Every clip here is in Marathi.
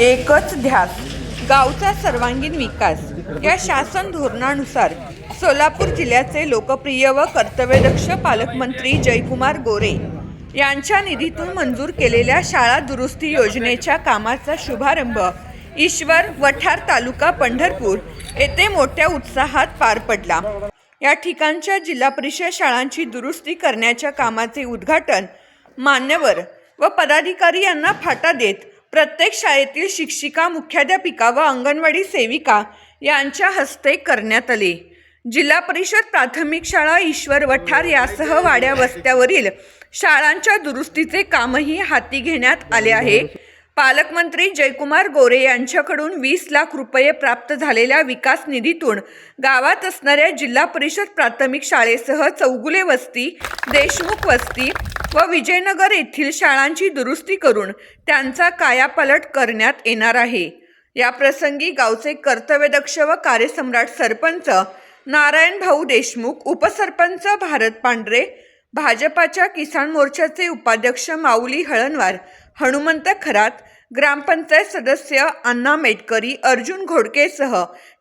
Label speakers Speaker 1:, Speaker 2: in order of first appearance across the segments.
Speaker 1: एकच ध्यास गावचा सर्वांगीण विकास. या शासन धोरणानुसार सोलापूर जिल्ह्याचे लोकप्रिय व कर्तव्यदक्ष पालकमंत्री जयकुमार गोरे यांच्या निधीतून मंजूर केलेल्या शाळा दुरुस्ती योजनेच्या कामाचा शुभारंभ ईश्वर वठार तालुका पंढरपूर येथे मोठ्या उत्साहात पार पडला. या ठिकाणच्या जिल्हा परिषद शाळांची दुरुस्ती करण्याच्या कामाचे उद्घाटन मान्यवर व पदाधिकारी यांना फाटा देत प्रत्येक शाळेतील शिक्षिका मुख्याध्यापिका व अंगणवाडी सेविका यांच्या हस्ते करण्यात आले. जिल्हा परिषद प्राथमिक शाळा ईश्वर वठार यासह वाड्या वस्त्यावरील शाळांच्या दुरुस्तीचे कामही हाती घेण्यात आले आहे. पालकमंत्री जयकुमार गोरे यांच्याकडून वीस लाख रुपये प्राप्त झालेल्या विकास निधीतून गावात असणाऱ्या जिल्हा परिषद प्राथमिक शाळेसह चौगुले वस्ती देशमुख वस्ती व विजयनगर येथील शाळांची दुरुस्ती करून त्यांचा कायापालट करण्यात येणार आहे. या प्रसंगी गावचे कर्तव्यदक्ष व कार्यसम्राट सरपंच नारायण भाऊ देशमुख उपसरपंच भारत पांढरे भाजपाच्या किसान मोर्चाचे उपाध्यक्ष माऊली हळणवार हनुमंत खरात ग्रामपंचायत सदस्य अण्णा मेटकरी अर्जुन घोडकेसह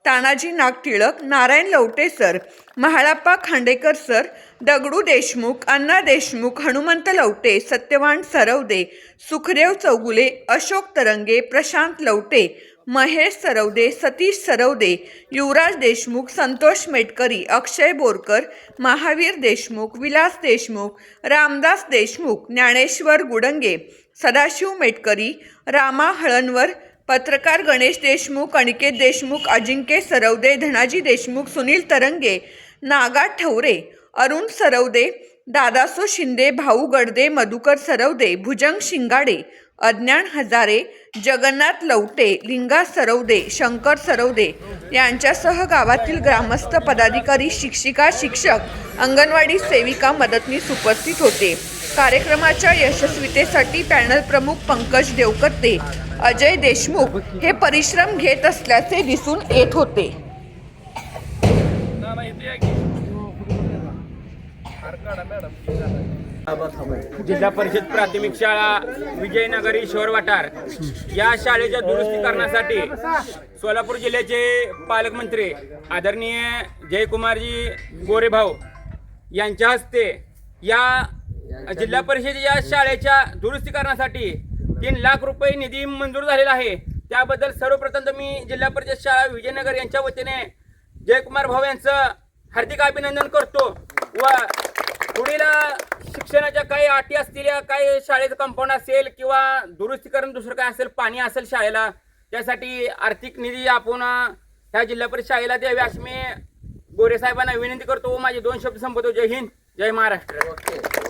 Speaker 1: तानाजी नागटिळक नारायण लवटे सर महाळाप्पा खांडेकर सर दगडू देशमुख अण्णा देशमुख हनुमंत लवटे सत्यवान सरवदे सुखदेव चौगुले अशोक तरंगे प्रशांत लवटे महेश सरवदे सतीश सरवदे युवराज देशमुख संतोष मेटकरी अक्षय बोरकर महावीर देशमुख विलास देशमुख रामदास देशमुख ज्ञानेश्वर गुडंगे सदाशिव मेटकरी रामा हळणवर पत्रकार गणेश देशमुख अनिकेत देशमुख अजिंक्य सरवदे धनाजी देशमुख सुनील तरंगे नागा ठवरे अरुण सरवदे दादासो शिंदे भाऊ गडदे मधुकर सरवदे भुजंग शिंगाडे अज्ञान हजारे जगन्नाथ लवटे लिंगा सरवदे शंकर सरवदे यांच्यासह गावातील ग्रामस्थ पदाधिकारी शिक्षिका शिक्षक अंगणवाडी सेविका मदतनीस उपस्थित होते. कार्यक्रमाच्या यशस्वीतेसाठी पॅनल प्रमुख पंकज देवकर्ते अजय देशमुख हे परिश्रम घेत असल्याचे दिसून येत होते.
Speaker 2: जिल्हा परिषद प्राथमिक शाळा विजयनगर ईश्वर वाटार. या शाळेच्या दुरुस्ती करण्यासाठी सोलापूर जिल्ह्याचे पालकमंत्री आदरणीय जयकुमारजी गोरेभाऊ यांच्या हस्ते या जिल्हा परिषद या शाळेच्या दुरुस्ती करण्यासाठी तीन लाख रुपये निधी मंजूर झालेला आहे. त्याबद्दल सर्वप्रथम तर मी जिल्हा परिषद शाळा विजयनगर यांच्या वतीने जयकुमार भाऊ यांचं हार्दिक अभिनंदन करतो व शिक्षणाच्या काही अटी असतील या काही शाळेचं कंपाऊंड असेल किंवा दुरुस्तीकरण दुसरं काय असेल पाणी असेल शाळेला त्यासाठी आर्थिक निधी आपण ह्या जिल्हा परिषद शाळेला द्यावी अशी मी गोरे साहेबांना विनंती करतो. माझे दोन शब्द संपवतो. जय हिंद जय महाराष्ट्र.